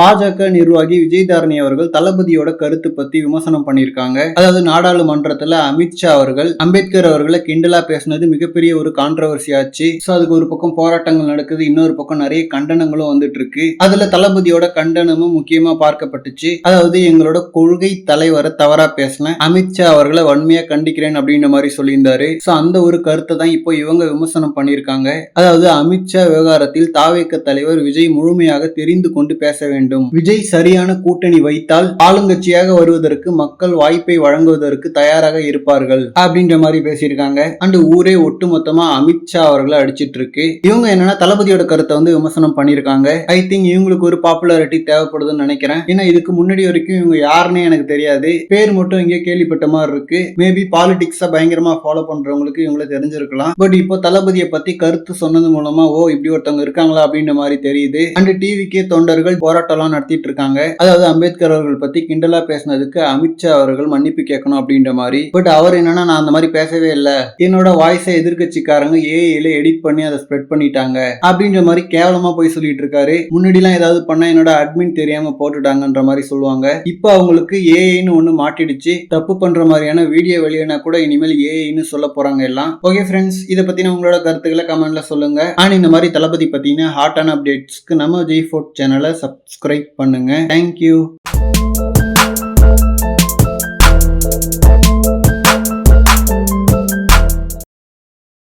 பாஜக நிர்வாகி விஜயதாரணி அவர்கள் தளபதியோட கருத்து பத்தி விமர்சனம் பண்ணியிருக்காங்க. அதாவது நாடாளுமன்றத்துல அமித்ஷா அவர்கள் அம்பேத்கர் அவர்களை கிண்டலா பேசினது மிகப்பெரிய ஒரு கான்ட்ரவர்சி ஆச்சு. சோ அதுக்கு ஒரு பக்கம் போராட்டங்கள் நடக்குது இன்னொரு பக்கம் நிறைய கண்டனங்களும் வந்துட்டு இருக்கு அதுல தளபதியோட கண்டனமும் முக்கியமா பார்க்கப்பட்டுச்சு. அதாவது எங்களோட கொள்கை தலைவரை தவறா பேசின அமித்ஷா அவர்களை வன்மையா கண்டிக்கிறேன் அப்படின்ற மாதிரி சொல்லியிருந்தாரு. சோ அந்த ஒரு கருத்தை தான் இப்போ இவங்க விமர்சனம் பண்ணியிருக்காங்க. அதாவது அமித்ஷா விவகாரத்தில் தாவேக்க தலைவர் விஜய் முழுமையாக தெரிந்து கொண்டு பேச வேண்டும். விஜய் சரியான கூட்டணி வைத்தால் ஆளுங்கட்சியாக வருவதற்கு மக்கள் வாய்ப்பை வழங்குவதற்கு தயாராக இருப்பார்கள் அப்படின்ற மாதிரி பேசியிருக்காங்க. அண்ட் ஊரே ஒட்டுமொத்தமா அமித்ஷா அவர்களை அடிச்சிட்டு இருக்கு இவங்க என்னன்னா தளபதியோட கருத்தை வந்து விமர்சனம் பண்ணியிருக்காங்க. ஐ திங்க் இவங்களுக்கு ஒரு பாப்புலாரிட்டி தேவைப்படுதுன்னு நினைக்கிறேன். ஏன்னா இதுக்கு முன்னாடி வரைக்கும் இவங்க யாருன்னே எனக்கு தெரியாது. பேர் மட்டும் இங்கே கேள்விப்பட்ட மாதிரி இருக்கு. மேபி பாலிடிக்ஸை பயங்கரமா ஃபாலோ பண்றவங்களுக்கு இவங்களை தெரிஞ்சிருக்கலாம். பட் இப்போ தளபதியை பத்தி கருத்து சொன்னது மூலமா ஓ இப்படி ஒருத்தவங்க இருக்காங்களா அப்படின்ற மாதிரி தெரியுது. அண்ட் டிவிக்கே தொண்டர்கள் போராட்டம் போராட்டம்லாம் நடத்திட்டு இருக்காங்க அதாவது அம்பேத்கர் அவர்கள் பத்தி கிண்டலா பேசினதுக்கு அமித்ஷா அவர்கள் மன்னிப்பு கேட்கணும் அப்படின்ற மாதிரி. பட் அவர் என்னன்னா நான் அந்த மாதிரி பேசவே இல்லை. என்னோட வாய்ஸை எதிர்கட்சிக்காரங்க ஏஐல எடிட் பண்ணி அதை ஸ்ப்ரெட் பண்ணிட்டாங்க. அப்படின்ற மாதிரி கேவலமா போய் சொல்லிட்டு இருக்காரு முன்னாடிலாம் ஏதாவது பண்ணா என்னோட அட்மின் தெரியாம போட்டுட்டாங்கன்ற மாதிரி சொல்லுவாங்க. இப்போ அவங்களுக்கு ஏஐன்னு ஒன்று மாட்டிடுச்சு. தப்பு பண்ற மாதிரியான வீடியோ வெளியினா கூட இனிமேல் ஏஐன்னு சொல்ல போறாங்க எல்லாம். ஓகே ஃப்ரெண்ட்ஸ் இதை பத்தின உங்களோட கருத்துக்களை கமெண்ட்ல சொல்லுங்க. அண்ட் இந்த மாதிரி தளபதி பத்தின ஹாட்டான அப்டேட்ஸ்க்கு நம்ம ஜெய் ஃபோர்ட் சேனலை சப்ஸ்கிரைப் சப்ஸ்கிரைப் பண்ணுங்கள் தேங்க்யூ